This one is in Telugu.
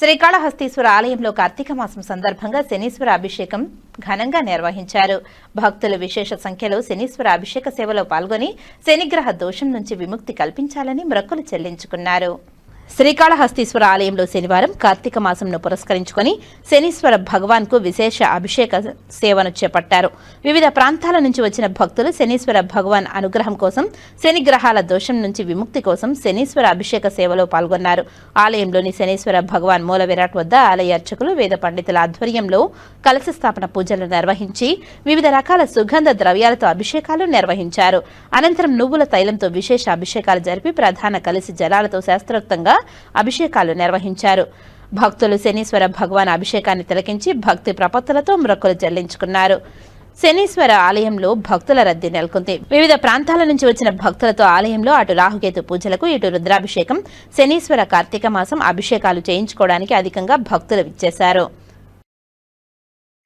శ్రీకాళహస్తీశ్వర ఆలయంలో కార్తీక మాసం సందర్భంగా శనీశ్వర అభిషేకం ఘనంగా నిర్వహించారు. భక్తులు విశేష సంఖ్యలో శనీశ్వర అభిషేక సేవలో పాల్గొని శనిగ్రహ దోషం నుంచి విముక్తి కల్పించాలని మ్రక్కులు చెల్లించుకున్నారు. శ్రీకాళహస్తీశ్వర ఆలయంలో శనివారం కార్తీక మాసంను పురస్కరించుకొని శనీశ్వర భగవాన్కు విశేష అభిషేక సేవను చేపట్టారు. వివిధ ప్రాంతాల నుంచి వచ్చిన భక్తులు శనీశ్వర భగవాన్ అనుగ్రహం కోసం శనిగ్రహాల దోషం నుంచి విముక్తి కోసం శనీశ్వర అభిషేక సేవలో పాల్గొన్నారు. ఆలయంలోని శనీశ్వర భగవాన్ మూల విరాట్ వద్ద ఆలయ అర్చకులు వేద పండితుల ఆధ్వర్యంలో కలశ స్థాపన పూజలు నిర్వహించి వివిధ రకాల సుగంధ ద్రవ్యాలతో అభిషేకాలు నిర్వహించారు. అనంతరం నువ్వుల తైలంతో విశేష అభిషేకాలు జరిపి ప్రధాన కలిసి జలాలతో శాస్త్రోక్తంగా అభిషేకాలు నిర్వహించారు. భక్తులు శనీశ్వర భగవాన్ అభిషేకాన్ని తిలకించి భక్తి ప్రపత్తులతో మ్రొక్కులు చెల్లించుకున్నారు. శనీశ్వర ఆలయంలో భక్తుల రద్దీ నెలకొంది. వివిధ ప్రాంతాల నుంచి వచ్చిన భక్తులతో ఆలయంలో అటు రాహుకేతు పూజలకు ఇటు రుద్రాభిషేకం శనీశ్వర కార్తీక మాసం అభిషేకాలు చేయించుకోవడానికి అధికంగా భక్తులు విచ్చేశారు.